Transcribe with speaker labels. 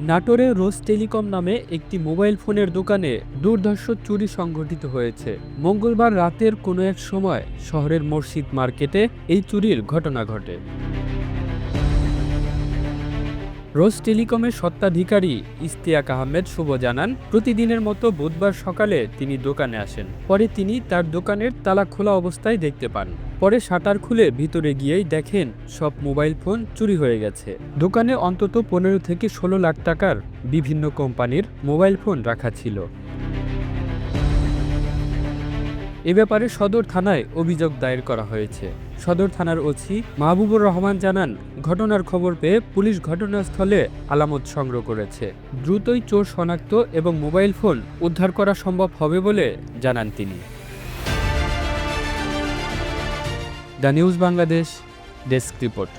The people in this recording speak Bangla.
Speaker 1: নাটোরে রোজ টেলিকম নামে একটি মোবাইল ফোনের দোকানে দুর্ধর্ষ চুরি সংঘটিত হয়েছে। মঙ্গলবার রাতের কোনো এক সময় শহরের মসজিদ মার্কেটে এই চুরির ঘটনা ঘটে। রোজ টেলিকমের সত্ত্বাধিকারী ইস্তিয়াক আহমেদ শুভ জানান, প্রতিদিনের মতো বুধবার সকালে তিনি দোকানে আসেন। পরে তিনি তার দোকানের তালা খোলা অবস্থায় দেখতে পান। পরে শাটার খুলে ভিতরে গিয়েই দেখেন, সব মোবাইল ফোন চুরি হয়ে গেছে। দোকানে অন্তত পনেরো থেকে ষোলো লাখ টাকার বিভিন্ন কোম্পানির মোবাইল ফোন রাখা ছিল। এ ব্যাপারে সদর থানায় অভিযোগ দায়ের করা হয়েছে। সদর থানার ওসি মাহবুবুর রহমান জানান, ঘটনার খবর পেয়ে পুলিশ ঘটনাস্থলে আলামত সংগ্রহ করেছে। দ্রুতই চোর শনাক্ত এবং মোবাইল ফোন উদ্ধার করা সম্ভব হবে বলে জানান তিনি। The news Bangladesh desk report.